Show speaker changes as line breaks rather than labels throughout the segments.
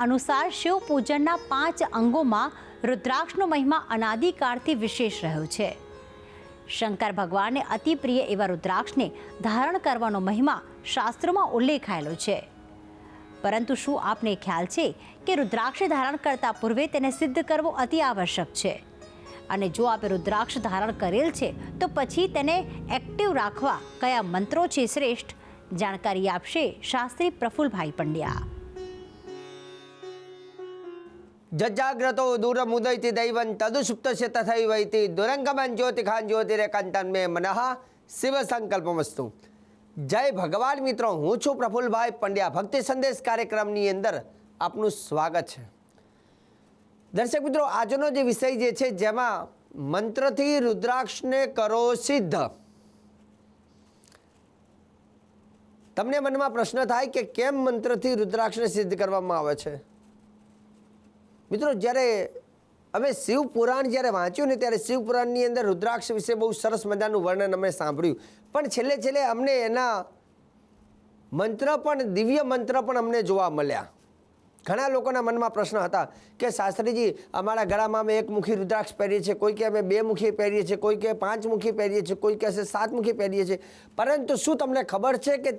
અનુસાર શિવ પૂજનના પાંચ અંગોમાં રુદ્રાક્ષનો મહિમા અનાદિકાળથી વિશેષ રહ્યો છે. શંકર ભગવાનને અતિ પ્રિય એવા રુદ્રાક્ષને ધારણ કરવાનો મહિમા શાસ્ત્રોમાં ઉલ્લેખાયેલો છે. પરંતુ શું આપને ખ્યાલ છે કે રુદ્રાક્ષ ધારણ કરતા પૂર્વે તેને સિદ્ધ કરવો અતિ આવશ્યક છે? અને જો આપે રુદ્રાક્ષ ધારણ કરેલ છે, તો પછી તેને એક્ટિવ રાખવા કયા મંત્રો છે શ્રેષ્ઠ? જાણકારી આપશે શાસ્ત્રી પ્રફુલભાઈ પંડ્યા.
જજાગ્રતો દૂરમુદૈતિ દૈવં થઈ વહીતી દુરંગમન જ્યોતિખાન જ્યોતિરેકાંતન મે મનઃ શિવ સંકલ્પમસ્તુ। જય ભગવાન મિત્રો, હું છું પ્રફુલભાઈ પંડ્યા. ભક્તિ સંદેશ કાર્યક્રમની અંદર આપનું સ્વાગત છે। દર્શક મિત્રો, આજનો જે વિષય જે છે, જેમાં મંત્રથી રુદ્રાક્ષને કરો સિદ્ધ। તમને મનમાં પ્રશ્ન થાય કે કેમ મંત્રથી રુદ્રાક્ષને સિદ્ધ કરવામાં આવે છે? મિત્રો, જ્યારે અમે શિવપુરાણ જ્યારે વાંચ્યું ને ત્યારે શિવપુરાણની અંદર રુદ્રાક્ષ વિશે બહુ સરસ મજાનું વર્ણન અમે સાંભળ્યું. પણ છેલ્લે છેલ્લે અમને એના મંત્ર પણ, દિવ્ય મંત્ર પણ અમને જોવા મળ્યા. ઘણા લોકોના મનમાં પ્રશ્ન હતા કે, શાસ્ત્રીજી, અમારા ગળામાં અમે એક મુખી રુદ્રાક્ષ પહેરીએ છીએ, કોઈ કે અમે બે મુખી પહેરીએ છીએ, કોઈ કે પાંચ મુખી પહેરીએ છીએ, કોઈ કહેશે સાત મુખી પહેરીએ છીએ. પરંતુ શું તમને ખબર છે કે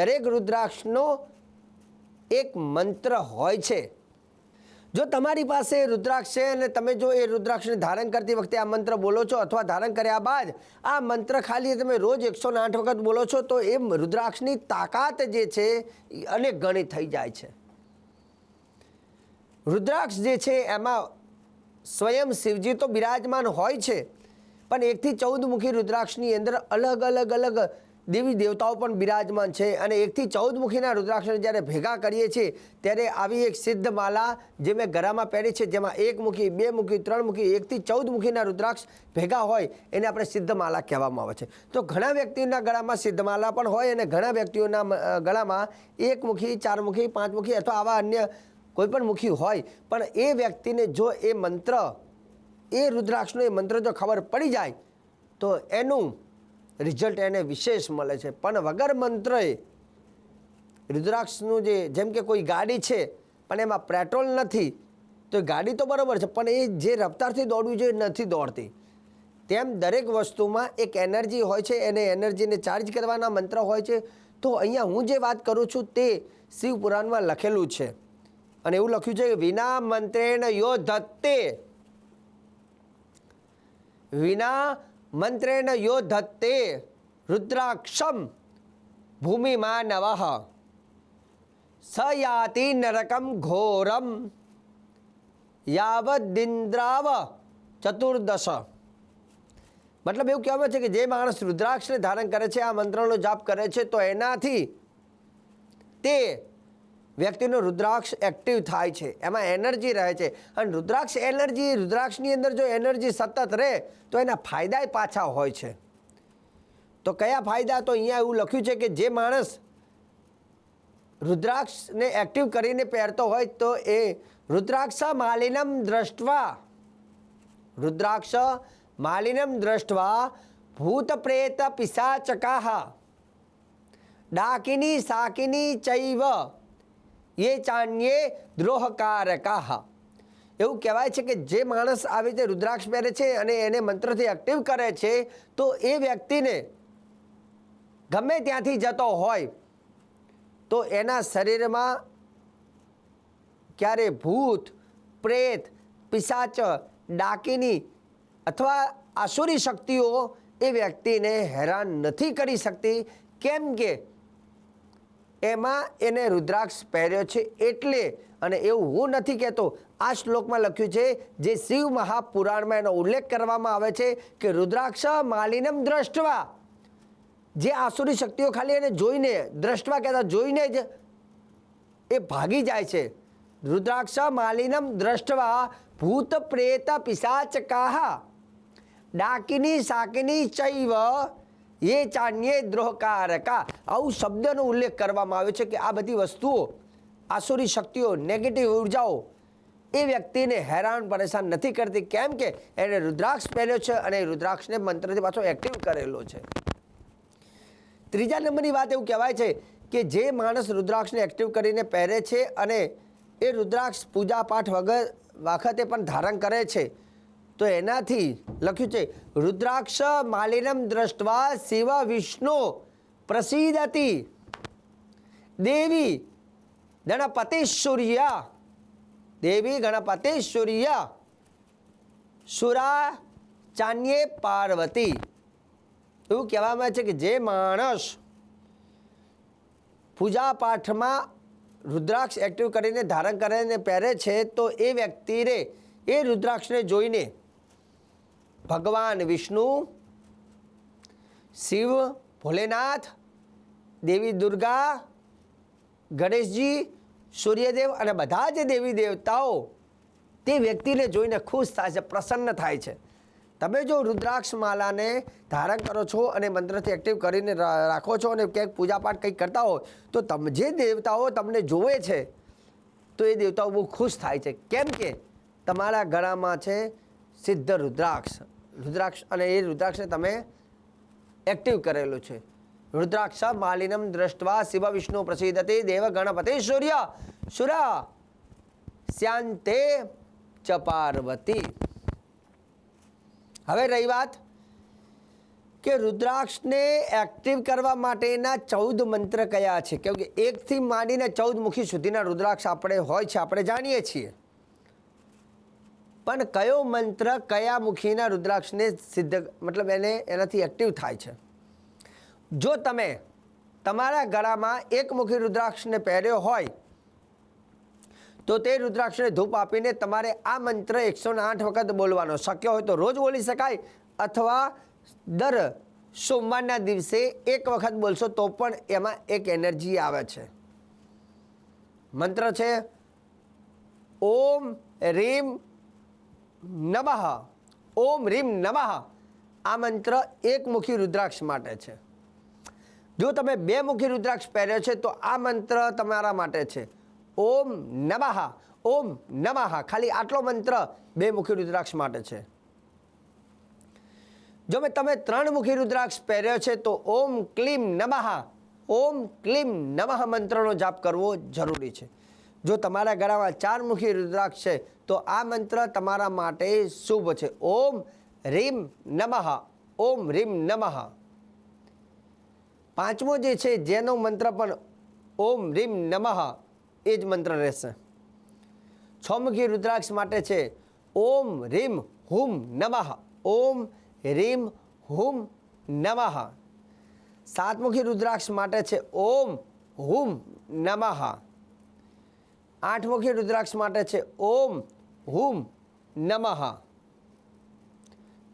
દરેક રુદ્રાક્ષનો એક મંત્ર હોય છે? જો તમારી પાસે રુદ્રાક્ષ છે અને તમે જો એ રુદ્રાક્ષને ધારણ કરતી વખતે આ મંત્ર બોલો છો અથવા ધારણ કર્યા બાદ આ મંત્ર ખાલી તમે રોજ એકસો આઠ વખત બોલો છો, તો એ રુદ્રાક્ષની તાકાત જે છે અનેક ગણી થઈ જાય છે. રુદ્રાક્ષ જે છે એમાં સ્વયં શિવજી તો બિરાજમાન હોય છે, પણ એકથી ચૌદ મુખી રુદ્રાક્ષની અંદર અલગ અલગ અલગ દેવી દેવતાઓ પણ બિરાજમાન છે અને એકથી ચૌદ મુખીના રુદ્રાક્ષને જ્યારે ભેગા કરીએ છીએ, ત્યારે આવી એક સિદ્ધ માલા જે મેં ગળામાં પહેરી છે, જેમાં એક મુખી, બે મુખી, ત્રણ મુખી, એકથી ચૌદ મુખીના રુદ્રાક્ષ ભેગા હોય, એને આપણે સિદ્ધ માલા કહેવામાં આવે છે. તો ઘણા વ્યક્તિઓના ગળામાં સિદ્ધ માલા પણ હોય અને ઘણા વ્યક્તિઓના ગળામાં એક મુખી, ચાર મુખી, પાંચ મુખી અથવા આવા અન્ય કોઈ પણ મુખી હોય, પણ એ વ્યક્તિને જો એ મંત્ર, એ રુદ્રાક્ષનો એ મંત્ર જો ખબર પડી જાય, તો એનું રિઝલ્ટ એને વિશેષ મળે છે. પણ વગર મંત્રએ રુદ્રાક્ષનું જે, જેમ કે કોઈ ગાડી છે, પણ એમાં પેટ્રોલ નથી, તો ગાડી તો બરાબર છે, પણ એ જે રફતારથી દોડવી જોઈએ નથી દોડતી. તેમ દરેક વસ્તુમાં એક એનર્જી હોય છે, એને એનર્જીને ચાર્જ કરવાના મંત્ર હોય છે, તો અહીંયા હું જે વાત કરું છું તે શિવ પુરાણમાં લખેલું છે. અને એવું લખ્યું છે કે વિના મંત્રેણ યો ધત્તે વિના મંત્રેણ યોધત્તે રુદ્રાક્ષમ ભૂમિમાં નવ સયાતિ નરકમ ઘોરમ યાવદિન્દ્રાવ ચતુર્દશ મતલબ એવું કહેવામાં છે કે જે માણસ રુદ્રાક્ષને ધારણ કરે છે, આ મંત્રનો જાપ કરે છે, તો એનાથી તે વ્યક્તિનો રુદ્રાક્ષ એક્ટિવ થાય છે. એમાં એનર્જી રહે છે. અને રુદ્રાક્ષ એનર્જી રુદ્રાક્ષની અંદર જો એનર્જી સતત રહે, તો એના ફાયદાય પાછા હોય છે. તો કયા ફાયદા? તો અહીંયા એવું લખ્યું છે કે જે માણસ રુદ્રાક્ષને એક્ટિવ કરીને પહેરતો હોય, તો એ રુદ્રાક્ષ માલિનમ દ્રષ્ટવા, રુદ્રાક્ષ માલિનમ દ્રષ્ટવા ભૂત પ્રેત પિશાચકાહ, ડાકિની સાકિની ચૈવ એ ચાન્યે દ્રોહકારકાહ એવું કહેવાય છે કે જે માણસ આવી રીતે રુદ્રાક્ષ પહેરે છે અને એને મંત્રથી એક્ટિવ કરે છે, તો એ વ્યક્તિને ગમે ત્યાંથી જતો હોય, તો એના શરીરમાં ક્યારે ભૂત, પ્રેત, પિશાચ, ડાકીની અથવા આસુરી શક્તિઓ એ વ્યક્તિને હેરાન નથી કરી શકતી. કેમ કે એમાં એને રુદ્રાક્ષ પહેર્યો છે એટલે અને એવું હું નથી કહેતો, આ શ્લોકમાં લખ્યું છે, જે શિવ મહાપુરાણમાં એનો ઉલ્લેખ કરવામાં આવે છે કે રુદ્રાક્ષ માલિનમ દ્રષ્ટવા. જે આસુરી શક્તિઓ ખાલી એને જોઈને, દ્રષ્ટવા કહેતા જોઈને જ એ ભાગી જાય છે. રુદ્રાક્ષ માલિનમ દ્રષ્ટવા ભૂત પ્રેત પિશાચ કાહા ડાકિની સાકિની ચૈવ એ ચાન્ય દ્રોહકારકા આવું શબ્દનો ઉલ્લેખ કરવામાં આવ્યો છે કે આ બધી વસ્તુઓ, આસુરી શક્તિઓ નેગેટિવ ઉર્જાઓ એ વ્યક્તિને હેરાન, પરેશાન નથી કરતી. કેમ કે એણે રુદ્રાક્ષ પહેર્યો છે અને રુદ્રાક્ષને મંત્રથી પાછો એક્ટિવ કરેલો છે. ત્રીજા નંબરની વાત એવું કહેવાય છે કે જે માણસ રુદ્રાક્ષને એક્ટિવ કરીને પહેરે છે અને એ રુદ્રાક્ષ પૂજા પાઠ વગર વખતે પણ ધારણ કરે છે તો એનાથી લખ્યું છે, રુદ્રાક્ષ માલિનમ દ્રષ્ટવા શિવ વિષ્ણુ પ્રસિદ્ધતી દેવી ગણપતિ દેવી ગણપતિ સુરા ચાન્યે પાર્વતી. એવું કહેવામાં છે કે જે માણસ પૂજા પાઠમાં રુદ્રાક્ષ એક્ટિવ કરીને, ધારણ કરીને પહેરે છે, તો એ વ્યક્તિને, એ રુદ્રાક્ષને જોઈને ભગવાન વિષ્ણુ, શિવ, ભોલેનાથ, દેવી દુર્ગા, ગણેશજી, સૂર્યદેવ અને બધા જે દેવી દેવતાઓ તે વ્યક્તિને જોઈને ખુશ થાય છે, પ્રસન્ન થાય છે. તમે જો રુદ્રાક્ષ માલાને ધારણ કરો છો અને મંત્રથી એક્ટિવ કરીને રાખો છો અને ક્યાંક પૂજાપાઠ કંઈક કરતા હો તો તમ, જે દેવતાઓ તમને જોવે છે, તો એ દેવતાઓ બહુ ખુશ થાય છે. કેમ કે તમારા ગળામાં છે સિદ્ધ રુદ્રાક્ષ. રુદ્રાક્ષ અને એ રુદ્રાક્ષને તમે એક્ટિવ કરેલું છે. રુદ્રાક્ષ માલિનમ દ્રષ્ટવા શિવ વિષ્ણુ પ્રસિદ્ધતે દેવ ગણપતિ સૂર્ય સુરા શ્યાંતે ચ પાર્વતી. હવે રહી વાત કે રુદ્રાક્ષને એક્ટિવ કરવા માટેના ચૌદ મંત્ર કયા છે? કેમ કે એકથી માંડીને ચૌદ મુખી સુધીના રુદ્રાક્ષ આપણે હોય છે, આપણે જાણીએ છીએ. પણ કયો મંત્ર કયા મુખીના રુદ્રાક્ષને સિદ્ધ મતલબ એને એનાથી એક્ટિવ થાય છે? જો તમે તમારા ગળામાં એક મુખી રુદ્રાક્ષને પહેર્યો હોય, તો તે રુદ્રાક્ષને ધૂપ આપીને તમારે આ મંત્ર એકસો આઠ વખત બોલવાનો. શક્ય હોય તો રોજ બોલી શકાય અથવા દર સોમવારના દિવસે એક વખત બોલશો તો પણ એમાં એક એનર્જી આવે છે. મંત્ર છે, ઓમ, રીમ નમઃ. ઓમ રીમ નમઃ. આ મંત્ર એક મુખી રુદ્રાક્ષ માટે છે. જો તમે બે મુખી રુદ્રાક્ષ પહેર્યો છે, તો આ મંત્ર તમારા માટે છે. ઓમ નમઃ. ઓમ નમઃ. ખાલી આટલો મંત્ર બે મુખી રુદ્રાક્ષ માટે છે. જો મેં તમે ત્રણ મુખી રુદ્રાક્ષ પહેર્યો છે, તો ઓમ ક્લીમ નમઃ. ઓમ ક્લીમ નમઃ મંત્રનો જાપ કરવો જરૂરી છે. જો તમારા ગળામાં ચાર મુખી રુદ્રાક્ષ છે તો આ મંત્ર તમારા માટે શુભ છે. ઓમ રીમ નમઃ. ઓમ રીમ નમઃ. પાંચમો જે છે, જેનો મંત્ર પણ ઓમ રીમ નમઃ, એ જ મંત્ર રહેશે. છમુખી રુદ્રાક્ષ માટે છે, ઓમ રીમ હુમ નમઃ. ઓમ રીમ હુમ નમઃ. સાતમુખી રુદ્રાક્ષ માટે છે, ઓમ હુમ નમઃ. આઠમુખી રુદ્રાક્ષ માટે છે, ઓમ હુમ નમઃ.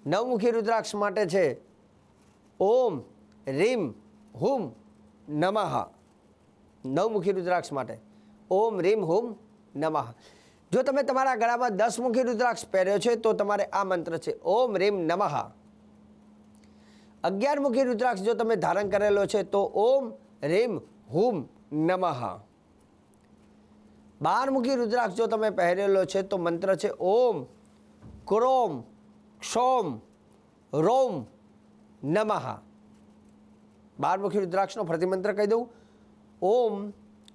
નવમુખી રુદ્રાક્ષ માટે છે ઓમ રીમ હુમ નમઃ. નવમુખી રુદ્રાક્ષ માટે. ઓમ રીમ હુમ નમઃ. જો તમે તમારા ગળામાં દસમુખી રુદ્રાક્ષ પહેર્યો છે, તો તમારે આ મંત્ર છે, ઓમ રીમ નમઃ. અગિયારમુખી રુદ્રાક્ષ જો તમે ધારણ કરેલો છે, તો ઓમ રીમ હુમ નમઃ. બારમુખી રુદ્રાક્ષ જો તમે પહેરેલો છે તો મંત્ર છે ઓમ, ક્રોમ, ક્ષોમ, રોમ, નમઃ. બારમુખી રુદ્રાક્ષનો પ્રતિમંત્ર કહી દઉં. ઓમ,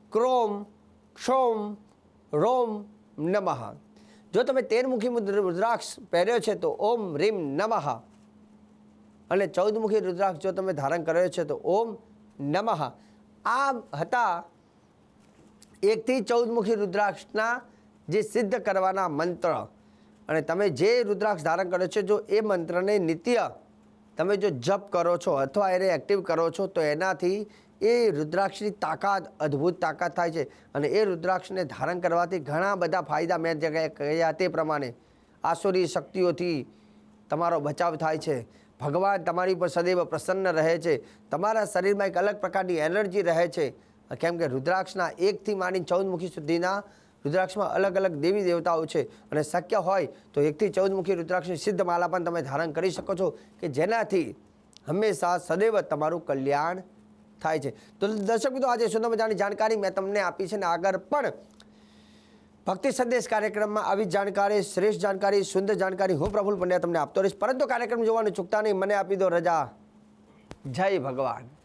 ક્રોમ, ક્ષોમ, રોમ, નમઃ. જો તમે તેરમુખી રુદ્રાક્ષ પહેર્યો છે તો ઓમ, રીમ, નમઃ. અને ચૌદમુખી રુદ્રાક્ષ જો તમે ધારણ કર્યો છે તો ઓમ, નમઃ. આ હતા એકથી ચૌદમુખી રુદ્રાક્ષના જે સિદ્ધ કરવાના મંત્ર. અને તમે જે રુદ્રાક્ષ ધારણ કરો છો, જો એ મંત્રને નિત્ય તમે જો જપ કરો છો અથવા એને એક્ટિવ કરો છો, તો એનાથી એ રુદ્રાક્ષની તાકાત, અદ્ભુત તાકાત થાય છે. અને એ રુદ્રાક્ષને ધારણ કરવાથી ઘણા બધા ફાયદા મેં જગ્યાએ કહ્યા તે પ્રમાણે આસુરી શક્તિઓથી તમારો બચાવ થાય છે. ભગવાન તમારી પર સદૈવ પ્રસન્ન રહે છે. તમારા શરીરમાં એક અલગ પ્રકારની એનર્જી રહે છે. કેમ કે રુદ્રાક્ષના એકથી માંડીને ચૌદમુખી સુધીના રુદ્રાક્ષમાં અલગ અલગ દેવી દેવતાઓ છે. અને શક્ય હોય તો એકથી ચૌદમુખી રુદ્રાક્ષની સિદ્ધ માલા પણ તમે ધારણ કરી શકો છો કે જેનાથી હંમેશા સદૈવ તમારું કલ્યાણ થાય છે. તો દર્શક મિત્રો, આજે સુંદર મજાની જાણકારી મેં તમને આપી છે ને આગળ પણ ભક્તિ સંદેશ કાર્યક્રમમાં આવી જાણકારી, શ્રેષ્ઠ જાણકારી, સુંદર જાણકારી હું પ્રફુલ પંડ્યા તમને આપતો રહીશ. પરંતુ કાર્યક્રમ જોવાનું ચૂકતા નહીં, મને આપી દો રજા. જય ભગવાન.